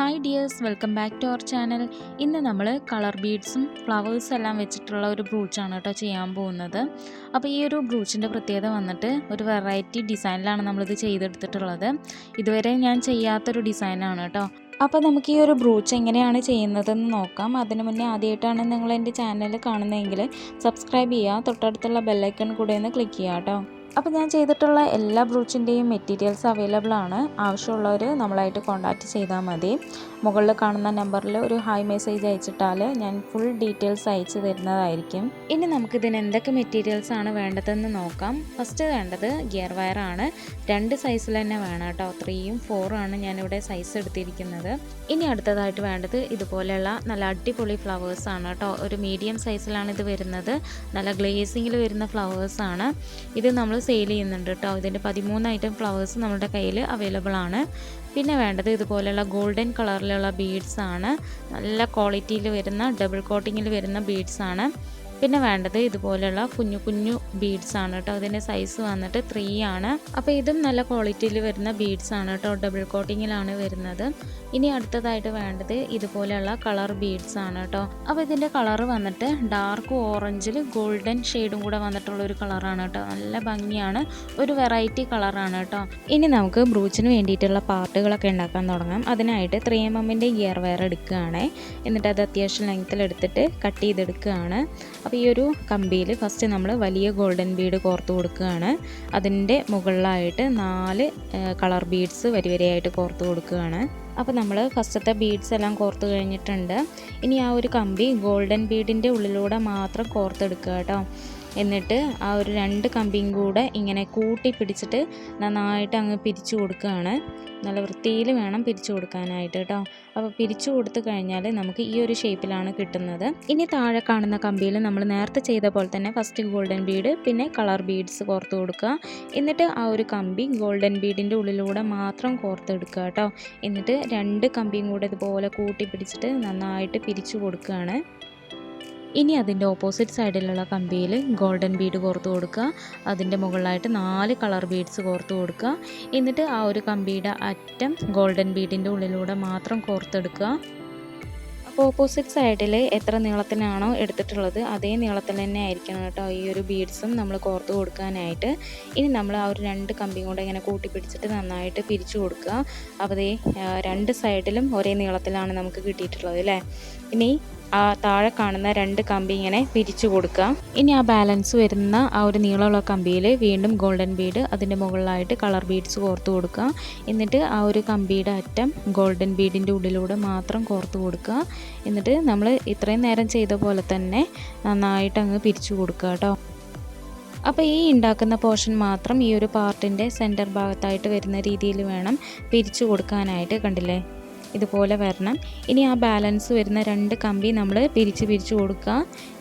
Hi dears welcome back to our channel. ഇന്ന് നമ്മൾ colour ബീഡ്സും ഫ്ലവേഴ്സും എല്ലാം വെച്ചിട്ടുള്ള ഒരു ബ്രൂച്ചാണ് കേട്ടോ ചെയ്യാൻ പോകുന്നത്. അപ്പോൾ ഈ ഒരു ബ്രൂച്ചിന്റെ പ്രത്യേകത വന്നിട്ട് ഒരു വെറൈറ്റി ഡിസൈനിലാണ് നമ്മളിത് ചെയ്തെടുത്തിട്ടുള്ളത്. ഇതുവരെ ഞാൻ ചെയ്യാത്തൊരു ഡിസൈനാണ് കേട്ടോ. അപ്പോൾ നമുക്ക് ഈ ഒരു ബ്രൂച്ച് എങ്ങനെയാണ് ചെയ്യുന്നതെന്ന് നോക്കാം. അതിന് മുന്നേ ആദ്യമായിട്ടാണ് നിങ്ങൾ എന്റെ ചാനൽ കാണുന്നതെങ്കിൽ സബ്സ്ക്രൈബ് ചെയ്യുക തൊട്ടടുത്തുള്ള ബെല്ലൈക്കൺ കൂടെ ഒന്ന് ക്ലിക്ക് ചെയ്യുക കേട്ടോ. അപ്പോൾ ഞാൻ ചെയ്തിട്ടുള്ള എല്ലാ ബ്രൂച്ചിന്റെയും മെറ്റീരിയൽസ് അവൈലബിൾ ആണ്. ആവശ്യമുള്ളവർ നമ്മളായിട്ട് കോൺടാക്റ്റ് ചെയ്താൽ മതി. മുകളിൽ കാണുന്ന നമ്പറിൽ ഒരു ഹായ് മെസ്സേജ് അയച്ചിട്ടാൽ ഞാൻ ഫുൾ ഡീറ്റെയിൽസ് അയച്ചു തരുന്നതായിരിക്കും. ഇനി നമുക്കിതിന് എന്തൊക്കെ മെറ്റീരിയൽസ് ആണ് വേണ്ടതെന്ന് നോക്കാം. ഫസ്റ്റ് വേണ്ടത് ഗിയർ വയർ ആണ്. രണ്ട് സൈസിൽ തന്നെ വേണം കേട്ടോ. ത്രീയും ഫോറും ആണ് ഞാനിവിടെ സൈസ് എടുത്തിരിക്കുന്നത്. ഇനി അടുത്തതായിട്ട് വേണ്ടത് ഇതുപോലെയുള്ള നല്ല അടിപൊളി ഫ്ലവേഴ്സ് ആണ് കേട്ടോ. ഒരു മീഡിയം സൈസിലാണ് ഇത് വരുന്നത്. നല്ല ഗ്ലേസിങ്ങിൽ വരുന്ന ഫ്ലവേഴ്സ് ആണ്. ഇത് നമ്മൾ സെയിൽ ചെയ്യുന്നുണ്ട് കേട്ടോ ഇതിന്റെ പതിമൂന്ന് ഐറ്റം ഫ്ലവേഴ്സ് നമ്മുടെ കയ്യിൽ അവൈലബിൾ ആണ്. പിന്നെ വേണ്ടത് ഇതുപോലെയുള്ള ഗോൾഡൻ കളറിലുള്ള ബീഡ്സ് ആണ്. നല്ല ക്വാളിറ്റിയിൽ വരുന്ന ഡബിൾ കോട്ടിങ്ങിൽ വരുന്ന ബീഡ്സ് ആണ്. പിന്നെ വേണ്ടത് ഇതുപോലെയുള്ള കുഞ്ഞു കുഞ്ഞു ബീഡ്സ് ആണ് കേട്ടോ. അതിന്റെ സൈസ് വന്നിട്ട് ത്രീ ആണ്. അപ്പോൾ ഇതും നല്ല ക്വാളിറ്റിയിൽ വരുന്ന ബീഡ്സ് ആണ് കേട്ടോ. ഡബിൾ കോട്ടിങ്ങിലാണ് വരുന്നത്. ഇനി അടുത്തതായിട്ട് വേണ്ടത് ഇതുപോലെയുള്ള കളർ ബീഡ്സ് ആണ് കേട്ടോ. അപ്പോൾ ഇതിന്റെ കളർ വന്നിട്ട് ഡാർക്ക് ഓറഞ്ചിൽ ഗോൾഡൻ ഷെയ്ഡും കൂടെ വന്നിട്ടുള്ള ഒരു കളറാണ് കേട്ടോ. നല്ല ഭംഗിയാണ്. ഒരു വെറൈറ്റി കളറാണ് കേട്ടോ. ഇനി നമുക്ക് ബ്രൂച്ചിന് വേണ്ടിയിട്ടുള്ള പാർട്ടുകളൊക്കെ ഉണ്ടാക്കാൻ തുടങ്ങാം. അതിനായിട്ട് ത്രീ എം എമ്മിന്റെ ഗിയർ വയർ എടുക്കുകയാണ്. എന്നിട്ട് അത് അത്യാവശ്യം ലെങ്ത്തിൽ എടുത്തിട്ട് കട്ട് ചെയ്തെടുക്കുകയാണ്. അപ്പോൾ ഈ ഒരു കമ്പിയിൽ ഫസ്റ്റ് നമ്മൾ വലിയ ഗോൾഡൻ ബീഡ് കോർത്ത് കൊടുക്കുകയാണ്. അതിന്റെ മുകളിലായിട്ട് നാല് കളർ ബീഡ്സ് വരി വരിയായിട്ട് കോർത്ത് കൊടുക്കുകയാണ്. അപ്പോൾ നമ്മൾ ഫസ്റ്റത്തെ ബീഡ്സ് എല്ലാം കോർത്ത് കഴിഞ്ഞിട്ടുണ്ട്. ഇനി ആ ഒരു കമ്പി ഗോൾഡൻ ബീഡിന്റെ ഉള്ളിലൂടെ മാത്രം കോർത്തെടുക്കുക കേട്ടോ. എന്നിട്ട് ആ ഒരു രണ്ട് കമ്പിയും കൂടെ ഇങ്ങനെ കൂട്ടി പിടിച്ചിട്ട് നന്നായിട്ട് അങ്ങ് പിരിച്ചു കൊടുക്കുകയാണ്. നല്ല വൃത്തിയിൽ വേണം പിരിച്ചു കൊടുക്കാനായിട്ട് കേട്ടോ. അപ്പോൾ പിരിച്ചു കൊടുത്തു കഴിഞ്ഞാൽ നമുക്ക് ഈ ഒരു ഷേപ്പിലാണ് കിട്ടുന്നത്. ഇനി താഴെ കാണുന്ന കമ്പിയിൽ നമ്മൾ നേരത്തെ ചെയ്ത പോലെ തന്നെ ഫസ്റ്റ് ഗോൾഡൻ ബീഡ് പിന്നെ കളർ ബീഡ്സ് കോർത്ത് കൊടുക്കുക. എന്നിട്ട് ആ ഒരു കമ്പി ഗോൾഡൻ ബീഡിന്റെ ഉള്ളിലൂടെ മാത്രം കോർത്തെടുക്കുക കേട്ടോ. എന്നിട്ട് രണ്ട് കമ്പിയും കൂടെ ഇതുപോലെ കൂട്ടി പിടിച്ചിട്ട് നന്നായിട്ട് പിരിച്ചു കൊടുക്കുകയാണ്. ഇനി അതിന്റെ ഓപ്പോസിറ്റ് സൈഡിലുള്ള കമ്പിയിൽ ഗോൾഡൻ ബീഡ് കോർത്ത് കൊടുക്കുക. അതിന്റെ മുകളിലായിട്ട് നാല് കളർ ബീഡ്സ് കോർത്ത് കൊടുക്കുക. എന്നിട്ട് ആ ഒരു കമ്പിയുടെ അറ്റം ഗോൾഡൻ ബീഡിന്റെ ഉള്ളിലൂടെ മാത്രം കോർത്തെടുക്കുക. അപ്പോൾ ഓപ്പോസിറ്റ് സൈഡിൽ എത്ര നീളത്തിനാണോ എടുത്തിട്ടുള്ളത് അതേ നീളത്തിൽ തന്നെ ആയിരിക്കണം കേട്ടോ ഈ ഒരു ബീഡ്സും നമ്മൾ കോർത്ത് കൊടുക്കാനായിട്ട്. ഇനി നമ്മൾ ആ ഒരു രണ്ട് കമ്പിയും കൂടെ ഇങ്ങനെ കൂട്ടി പിടിച്ചിട്ട് നന്നായിട്ട് പിരിച്ചു കൊടുക്കുക. അപ്പോൾ രണ്ട് സൈഡിലും ഒരേ നീളത്തിലാണ് നമുക്ക് കിട്ടിയിട്ടുള്ളത് അല്ലേ? ഇനി ആ താഴെ കാണുന്ന രണ്ട് കമ്പി ഇങ്ങനെ പിരിച്ചു കൊടുക്കുക. ഇനി ആ ബാലൻസ് വരുന്ന ആ ഒരു നീളമുള്ള കമ്പിയിൽ വീണ്ടും ഗോൾഡൻ ബീഡ് അതിന്റെ മുകളിലായിട്ട് കളർ ബീഡ്സ് കോർത്ത് കൊടുക്കുക. എന്നിട്ട് ആ ഒരു കമ്പിയുടെ അറ്റം ഗോൾഡൻ ബീഡിന്റെ ഉള്ളിലൂടെ മാത്രം കോർത്ത് കൊടുക്കുക. എന്നിട്ട് നമ്മൾ ഇത്രയും നേരം ചെയ്ത പോലെ തന്നെ നന്നായിട്ട് അങ്ങ് പിരിച്ചു കൊടുക്കുക കേട്ടോ. അപ്പോൾ ഈ ഉണ്ടാക്കുന്ന പോർഷൻ മാത്രം ഈ ഒരു പാർട്ടിന്റെ സെന്റർ ഭാഗത്തായിട്ട് വരുന്ന രീതിയിൽ വേണം പിരിച്ചു കൊടുക്കാനായിട്ട് കണ്ടില്ലേ? ഇതുപോലെ വരണം. ഇനി ആ ബാലൻസ് വരുന്ന രണ്ട് കമ്പി നമ്മൾ പിരിച്ച് പിരിച്ച് കൊടുക്കുക.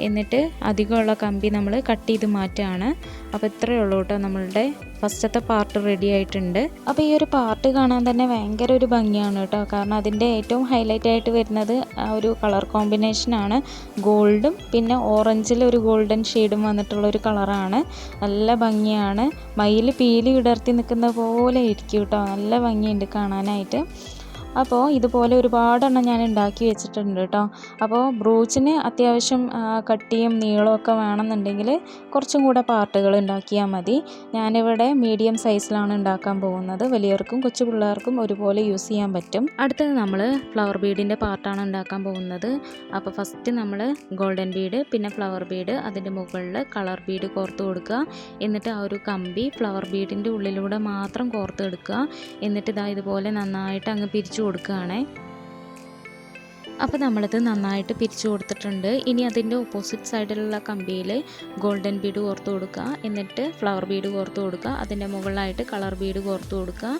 എന്നിട്ട് അധികമുള്ള കമ്പി നമ്മൾ കട്ട് ചെയ്ത് മാറ്റുകയാണ്. അപ്പോൾ ഇത്രയേ ഉള്ളൂ കേട്ടോ നമ്മളുടെ ഫസ്റ്റത്തെ പാർട്ട് റെഡി ആയിട്ടുണ്ട്. അപ്പോൾ ഈ ഒരു പാർട്ട് കാണാൻ തന്നെ ഭയങ്കര ഒരു ഭംഗിയാണ് കേട്ടോ. കാരണം അതിന്റെ ഏറ്റവും ഹൈലൈറ്റ് ആയിട്ട് വരുന്നത് ആ ഒരു കളർ കോമ്പിനേഷനാണ് ഗോൾഡും പിന്നെ ഓറഞ്ചിൽ ഒരു ഗോൾഡൻ ഷെയ്ഡും വന്നിട്ടുള്ള ഒരു കളറാണ് നല്ല ഭംഗിയാണ്. മയിൽ പീലി വിടർത്തി നിൽക്കുന്ന പോലെ ഇരിക്കും കേട്ടോ. നല്ല ഭംഗിയുണ്ട് കാണാനായിട്ട്. അപ്പോൾ ഇതുപോലെ ഒരുപാടെണ്ണം ഞാൻ ഉണ്ടാക്കി വെച്ചിട്ടുണ്ട് കേട്ടോ അപ്പോൾ ബ്രൂച്ചിന് അത്യാവശ്യം കട്ടിയും നീളവും ഒക്കെ വേണമെന്നുണ്ടെങ്കിൽ കുറച്ചും കൂടെ പാർട്ടുകൾ ഉണ്ടാക്കിയാൽ മതി. ഞാനിവിടെ മീഡിയം സൈസിലാണ് ഉണ്ടാക്കാൻ പോകുന്നത്. വലിയവർക്കും കൊച്ചു പിള്ളേർക്കും ഒരുപോലെ യൂസ് ചെയ്യാൻ പറ്റും. അടുത്തത് നമ്മൾ ഫ്ലവർ ബീഡിന്റെ പാർട്ടാണ് ഉണ്ടാക്കാൻ പോകുന്നത്. അപ്പോൾ ഫസ്റ്റ് നമ്മൾ ഗോൾഡൻ ബീഡ് പിന്നെ ഫ്ലവർ ബീഡ് അതിന്റെ മുകളിൽ കളർ ബീഡ് കോർത്ത് കൊടുക്കുക. എന്നിട്ട് ആ ഒരു കമ്പി ഫ്ലവർ ബീഡിന്റെ ഉള്ളിലൂടെ മാത്രം കോർത്തെടുക്കുക എന്നിട്ട് ഇതാ ഇതുപോലെ നന്നായിട്ട് അങ്ങ് പിരിച്ചു കൊടുക്കുകയാണേ. അപ്പോൾ നമ്മളത് നന്നായിട്ട് പിരിച്ചു കൊടുത്തിട്ടുണ്ട്. ഇനി അതിന്റെ ഓപ്പോസിറ്റ് സൈഡിലുള്ള കമ്പിയിൽ ഗോൾഡൻ ബീഡ് കോർത്ത് കൊടുക്കുക. എന്നിട്ട് ഫ്ലവർ ബീഡ് കോർത്ത് കൊടുക്കുക. അതിന്റെ മുകളിലായിട്ട് കളർ ബീഡ് കോർത്ത് കൊടുക്കുക.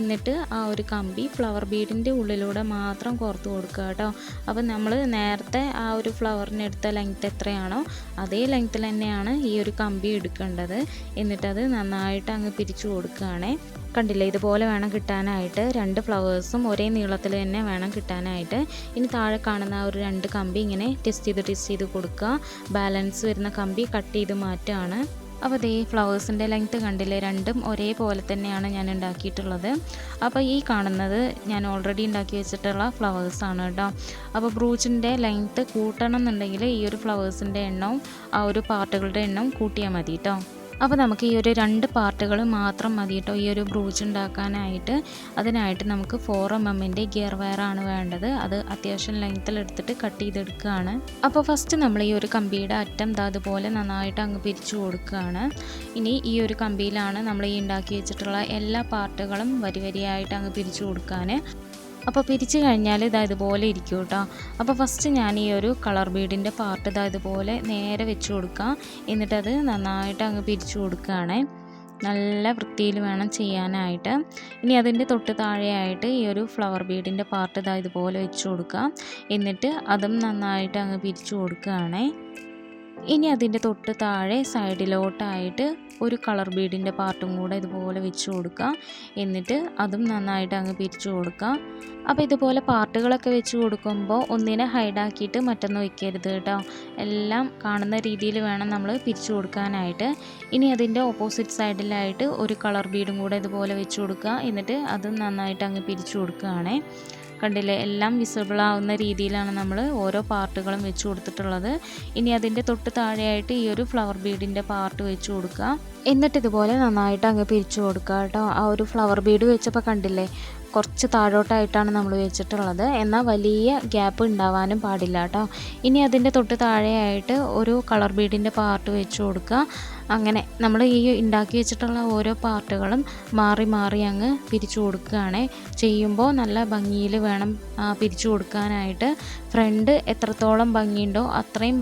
എന്നിട്ട് ആ ഒരു കമ്പി ഫ്ലവർ ബീഡിന്റെ ഉള്ളിലൂടെ മാത്രം കോർത്ത് കൊടുക്കുക കേട്ടോ. അപ്പോൾ നമ്മൾ നേരത്തെ ആ ഒരു ഫ്ലവറിനെടുത്ത ലെങ്ത് എത്രയാണോ അതേ ലെങ്ത്തിൽ തന്നെയാണ് ഈ ഒരു കമ്പി എടുക്കേണ്ടത്. എന്നിട്ടത് നന്നായിട്ട് അങ്ങ് പിരിച്ചു കൊടുക്കുകയാണേ. കണ്ടില്ലേ? ഇതുപോലെ വേണം കിട്ടാനായിട്ട്. രണ്ട് ഫ്ലവേഴ്സും ഒരേ നീളത്തിൽ തന്നെ വേണം കിട്ടാനായിട്ട്. ഇനി കാണുന്ന ആ ഒരു രണ്ട് കമ്പി ഇങ്ങനെ ടെസ്റ്റ് ചെയ്ത് ടെസ്റ്റ് ചെയ്ത് കൊടുക്കുക. ബാലൻസ് വരുന്ന കമ്പി കട്ട് ചെയ്ത് മാറ്റുകയാണ്. അപ്പോൾ ദേ ഫ്ലവേഴ്സിന്റെ ലെങ്ത്ത് കണ്ടില്ലേ? രണ്ടും ഒരേപോലെ തന്നെയാണ് ഞാൻ ഉണ്ടാക്കിയിട്ടുള്ളത്. അപ്പോൾ ഈ കാണുന്നത് ഞാൻ ഓൾറെഡി ഉണ്ടാക്കി വെച്ചിട്ടുള്ള ഫ്ലവേഴ്സാണ് കേട്ടോ. അപ്പോൾ ബ്രൂച്ചിന്റെ ലെങ്ത്ത് കൂട്ടണം എന്നുണ്ടെങ്കിൽ ഈ ഒരു ഫ്ലവേഴ്സിന്റെ എണ്ണവും ആ ഒരു പാർട്ടുകളുടെ എണ്ണവും കൂട്ടിയാൽ മതി കേട്ടോ. അപ്പോൾ നമുക്ക് ഈ ഒരു രണ്ട് പാർട്ടുകൾ മാത്രം മതി കേട്ടോ ഈ ഒരു ബ്രൂച്ച് ഉണ്ടാക്കാനായിട്ട് അതിനായിട്ട് നമുക്ക് ഫോർ എം എമ്മിന്റെ ഗിയർ വയറാണ് വേണ്ടത്. അത് അത്യാവശ്യം ലെങ്ത്തിൽ എടുത്തിട്ട് കട്ട് ചെയ്തെടുക്കുകയാണ്. അപ്പോൾ ഫസ്റ്റ് നമ്മൾ ഈ ഒരു കമ്പിയുടെ അറ്റം അതുപോലെ നന്നായിട്ട് അങ്ങ് പിരിച്ചു കൊടുക്കുകയാണ്. ഇനി ഈ ഒരു കമ്പിയിലാണ് നമ്മൾ ഈ ഉണ്ടാക്കി വെച്ചിട്ടുള്ള എല്ലാ പാർട്ടുകളും വരി വരിയായിട്ട് അങ്ങ് പിരിച്ചു കൊടുക്കാൻ അപ്പോൾ പിരിച്ചു കഴിഞ്ഞാൽ ഇതാ ഇതുപോലെ ഇരിക്കും കേട്ടോ. അപ്പോൾ ഫസ്റ്റ് ഞാൻ ഈ ഒരു കളർ ബീഡിന്റെ പാർട്ട് ഇതാ ഇതുപോലെ നേരെ വെച്ച് കൊടുക്കാം. എന്നിട്ടത് നന്നായിട്ട് അങ്ങ് പിരിച്ചു കൊടുക്കുകയാണേ. നല്ല വൃത്തിയിൽ വേണം ചെയ്യാനായിട്ട്. ഇനി അതിന്റെ തൊട്ട് താഴെയായിട്ട് ഈ ഒരു ഫ്ലവർ ബീഡിന്റെ പാർട്ട് ഇതാ ഇതുപോലെ വെച്ച് കൊടുക്കാം. എന്നിട്ട് അതും നന്നായിട്ട് അങ്ങ് പിരിച്ചു കൊടുക്കുകയാണേ. ഇനി അതിന്റെ തൊട്ട് താഴെ സൈഡിലോട്ടായിട്ട് ഒരു കളർ ബീഡിന്റെ പാർട്ടും കൂടെ ഇതുപോലെ വെച്ച് കൊടുക്കുക. എന്നിട്ട് അതും നന്നായിട്ട് അങ്ങ് പിരിച്ചു കൊടുക്കുക. അപ്പോൾ ഇതുപോലെ പാർട്ടുകളൊക്കെ വെച്ച് കൊടുക്കുമ്പോൾ ഒന്നിനെ ഹൈഡാക്കിയിട്ട് മറ്റൊന്ന് വയ്ക്കരുത് കേട്ടോ. എല്ലാം കാണുന്ന രീതിയിൽ വേണം നമ്മൾ പിരിച്ചു കൊടുക്കാനായിട്ട്. ഇനി അതിന്റെ ഓപ്പോസിറ്റ് സൈഡിലായിട്ട് ഒരു കളർ ബീഡും കൂടെ ഇതുപോലെ വെച്ച് കൊടുക്കുക. എന്നിട്ട് അതും നന്നായിട്ട് അങ്ങ് പിരിച്ചു കൊടുക്കുകയാണേ. കണ്ടില്ലേ? എല്ലാം വിസിബിൾ ആവുന്ന രീതിയിലാണ് നമ്മൾ ഓരോ പാർട്ടുകളും വെച്ച് കൊടുത്തിട്ടുള്ളത്. ഇനി അതിന്റെ തൊട്ട് താഴെയായിട്ട് ഈ ഒരു ഫ്ലവർ ബീഡിന്റെ പാർട്ട് വെച്ച് കൊടുക്കുക. എന്നിട്ട് ഇതുപോലെ നന്നായിട്ട് അങ്ങ് പിരിച്ചു കൊടുക്കുക കേട്ടോ. ആ ഒരു ഫ്ലവർ ബീഡ് വെച്ചപ്പോൾ കണ്ടില്ലേ? കുറച്ച് താഴോട്ടായിട്ടാണ് നമ്മൾ വെച്ചിട്ടുള്ളത്. എന്നാൽ വലിയ ഗ്യാപ്പ് ഉണ്ടാവാനും പാടില്ല കേട്ടോ. ഇനി അതിന്റെ തൊട്ട് താഴെയായിട്ട് ഒരു കളർ ബീഡിന്റെ പാർട്ട് വെച്ച് കൊടുക്കുക. അങ്ങനെ നമ്മൾ ഈ ഉണ്ടാക്കി വെച്ചിട്ടുള്ള ഓരോ പാർട്ടുകളും മാറി മാറി അങ്ങ് പിരിച്ചു കൊടുക്കുകയാണ്. ചെയ്യുമ്പോൾ നല്ല ഭംഗിയിൽ വേണം പിരിച്ചു കൊടുക്കാനായിട്ട്. ഫ്രണ്ട് എത്രത്തോളം ഭംഗിയുണ്ടോ അത്രയും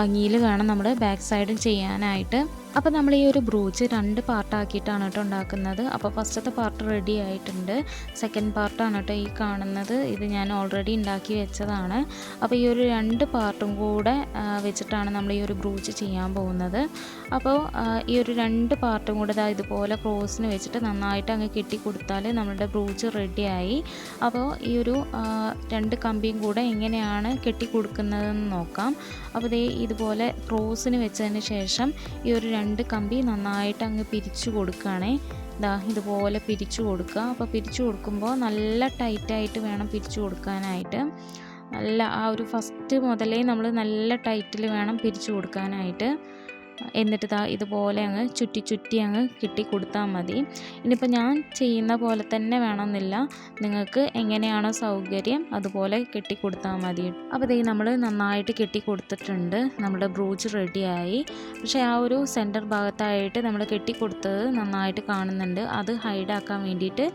ഭംഗിയിൽ വേണം നമ്മൾ ബാക്ക് സൈഡും ചെയ്യാനായിട്ട്. അപ്പോൾ നമ്മൾ ഈ ഒരു ബ്രൂച്ച് രണ്ട് പാർട്ടാക്കിയിട്ടാണ് കേട്ടോ ഉണ്ടാക്കുന്നത്. അപ്പോൾ ഫസ്റ്റത്തെ പാർട്ട് റെഡി ആയിട്ടുണ്ട്. സെക്കൻഡ് പാർട്ടാണ് കേട്ടോ ഈ കാണുന്നത്. ഇത് ഞാൻ ഓൾറെഡി ഉണ്ടാക്കി വെച്ചതാണ്. അപ്പോൾ ഈ ഒരു രണ്ട് പാർട്ടും കൂടെ വെച്ചിട്ടാണ് നമ്മൾ ഈ ഒരു ബ്രൂച്ച് ചെയ്യാൻ പോകുന്നത്. അപ്പോൾ ഈ ഒരു രണ്ട് പാർട്ടും കൂടെ ഇതാ ഇതുപോലെ ക്രോസിന് വെച്ചിട്ട് നന്നായിട്ട് അങ്ങ് കെട്ടി കൊടുത്താൽ നമ്മളുടെ ബ്രൂച്ച് റെഡിയായി അപ്പോൾ ഈ ഒരു രണ്ട് കമ്പിയും കൂടെ എങ്ങനെയാണ് കെട്ടി കൊടുക്കുന്നതെന്ന് നോക്കാം. അപ്പോൾ ഇതേ ഇതുപോലെ ക്രോസിന് വെച്ചതിന് ശേഷം ഈ ഒരു രണ്ട് കമ്പി നന്നായിട്ട് അങ്ങ് പിരിച്ചു കൊടുക്കുകയാണേ. ദാ ഇതുപോലെ പിരിച്ചു കൊടുക്കുക. അപ്പോൾ പിരിച്ചു കൊടുക്കുമ്പോൾ നല്ല ടൈറ്റായിട്ട് വേണം പിരിച്ചു കൊടുക്കാനായിട്ട്. നല്ല ആ ഒരു ഫസ്റ്റ് മുതലേ നമ്മൾ നല്ല ടൈറ്റിൽ വേണം പിരിച്ചു കൊടുക്കാനായിട്ട്. എന്നിട്ട് ഇതാ ഇതുപോലെ അങ്ങ് ചുറ്റി ചുറ്റി അങ്ങ് കിട്ടി കൊടുത്താൽ മതി. ഇനിയിപ്പോൾ ഞാൻ ചെയ്യുന്ന പോലെ തന്നെ വേണമെന്നില്ല. നിങ്ങൾക്ക് എങ്ങനെയാണോ സൗകര്യം അതുപോലെ കെട്ടി കൊടുത്താൽ മതി. അപ്പോൾ ഇതേ നമ്മൾ നന്നായിട്ട് കെട്ടി കൊടുത്തിട്ടുണ്ട് നമ്മുടെ ബ്രൂച്ച് റെഡിയായി. പക്ഷേ ആ ഒരു സെന്റർ ഭാഗത്തായിട്ട് നമ്മൾ കെട്ടി കൊടുത്തത് നന്നായിട്ട് കാണുന്നുണ്ട്. അത് ഹൈഡാക്കാൻ വേണ്ടിയിട്ട്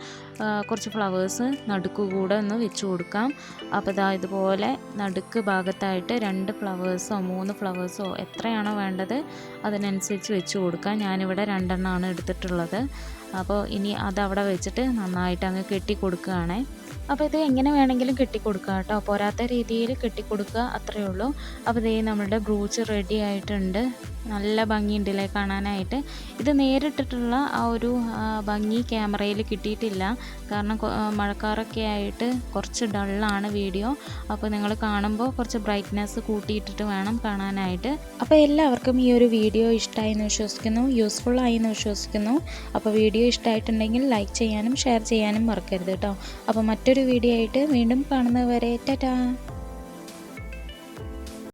കുറച്ച് ഫ്ലവേഴ്സ് നടുക്ക് കൂടെ ഒന്ന് വെച്ച് കൊടുക്കാം. അപ്പോൾ ഇതാ ഇതുപോലെ നടുക്ക് ഭാഗത്തായിട്ട് രണ്ട് ഫ്ലവേഴ്സോ മൂന്ന് ഫ്ലവേഴ്സോ എത്രയാണോ വേണ്ടത് അതിനനുസരിച്ച് വെച്ച് കൊടുക്കാം. ഞാനിവിടെ രണ്ടെണ്ണമാണ് എടുത്തിട്ടുള്ളത്. അപ്പോൾ ഇനി അതവിടെ വെച്ചിട്ട് നന്നായിട്ട് അങ്ങ് കെട്ടി കൊടുക്കുകയാണേ. അപ്പോൾ ഇത് എങ്ങനെ വേണമെങ്കിലും കെട്ടിക്കൊടുക്കുക കേട്ടോ. പോരാത്ത രീതിയിൽ കെട്ടിക്കൊടുക്കുക അത്രയേ ഉള്ളൂ. അപ്പോൾ ഇതേ നമ്മളുടെ ബ്രൂച്ച് റെഡി ആയിട്ടുണ്ട്. നല്ല ഭംഗിയുണ്ടല്ലേ കാണാനായിട്ട്. ഇത് നേരിട്ടിട്ടുള്ള ആ ഒരു ഭംഗി ക്യാമറയിൽ കിട്ടിയിട്ടില്ല. കാരണം മഴക്കാറൊക്കെ ആയിട്ട് കുറച്ച് ഡള്ളാണ് വീഡിയോ. അപ്പോൾ നിങ്ങൾ കാണുമ്പോൾ കുറച്ച് ബ്രൈറ്റ്നെസ് കൂട്ടിയിട്ടിട്ട് വേണം കാണാനായിട്ട്. അപ്പോൾ എല്ലാവർക്കും ഈ ഒരു വീഡിയോ ഇഷ്ടമായി എന്ന് വിശ്വസിക്കുന്നു. യൂസ്ഫുൾ ആയി എന്ന് വിശ്വസിക്കുന്നു. അപ്പോൾ വീഡിയോ ഇഷ്ടമായിട്ടുണ്ടെങ്കിൽ ലൈക്ക് ചെയ്യാനും ഷെയർ ചെയ്യാനും മറക്കരുത് കേട്ടോ. അപ്പോൾ മറ്റൊരു വീഡിയോ ആയിട്ട് വീണ്ടും കാണുന്നവരെ ടാറ്റാ.